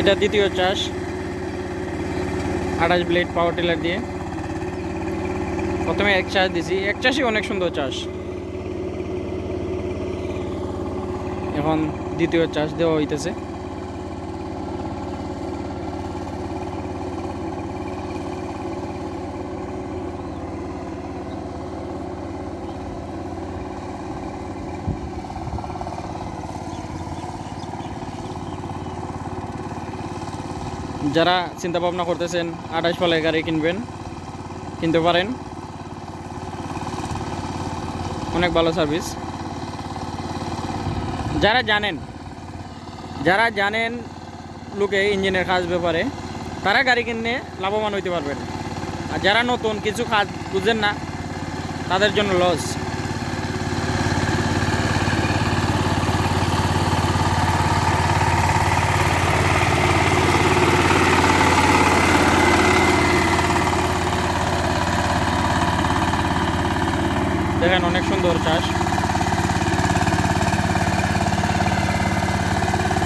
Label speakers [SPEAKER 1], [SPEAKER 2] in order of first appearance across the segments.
[SPEAKER 1] এটা দ্বিতীয় চাষ। আঠাশ ব্লেড পাওয়ার টিলার দিয়ে। প্রথমে এক চাষ দিছি। এক চাষই অনেক সুন্দর চাষ। এখন দ্বিতীয় চাষ দেওয়া হইতেছে। যারা চিন্তা ভাবনা করতেছেন, আঠাশ ফলের গাড়ি কিনবেন, কিনতে পারেন। অনেক ভালো সার্ভিস যারা জানেন যারা জানেন লোকে ইঞ্জিনের কাজ ব্যাপারে, তারা গাড়ি কিনে লাভবান হইতে পারবেন। আর যারা নতুন, কিছু কাজ বুঝেন না, তাদের জন্য লস দেখেন অনেক সুন্দর চাষ।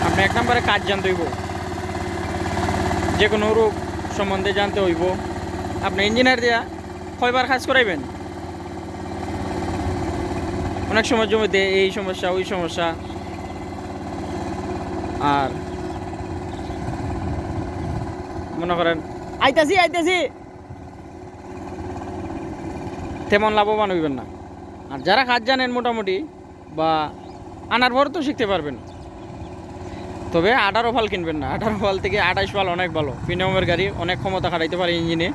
[SPEAKER 1] আপনি এক নম্বরে কাজ জানতে হইব। যে কোনো রোগ সম্বন্ধে জানতে হইব। আপনি ইঞ্জিনিয়ার দিয়া কয়বার কাজ করাইবেন? অনেক সময় জমিতে এই সমস্যা, ওই সমস্যা। আর মনে করেন, আইতাছি আইতাছি। তেমন লাভবান হইবেন না। আর যারা কাজ জানেন মোটামুটি বা আনার পর তো শিখতে পারবেন। তবে আঠারো ফাল কিনবেন না। আঠারো ফাল থেকে আঠাশ ফাল অনেক ভালো। প্রিমিয়ামের গাড়ি অনেক ক্ষমতা খাটাইতে পারে ইঞ্জিনে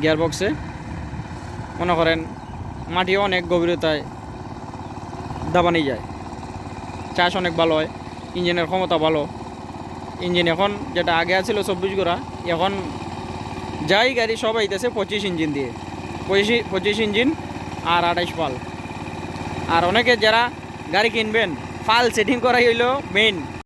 [SPEAKER 1] গিয়ার বক্সে মনে করেন মাটিও অনেক গভীরতায় দাবানি যায়। চাষ অনেক ভালো হয়। ইঞ্জিনের ক্ষমতা ভালো। ইঞ্জিন এখন যেটা আগে আছিল চব্বিশ গোড়া এখন যাই গাড়ি সব আইতেছে পঁচিশ ইঞ্জিন দিয়ে। পঁচিশ পঁচিশ ইঞ্জিন আর আঠাইশ পাল আর অনেকে যারা গাড়ি কিনবেন ফাল সেটিং করাই হইল মেইন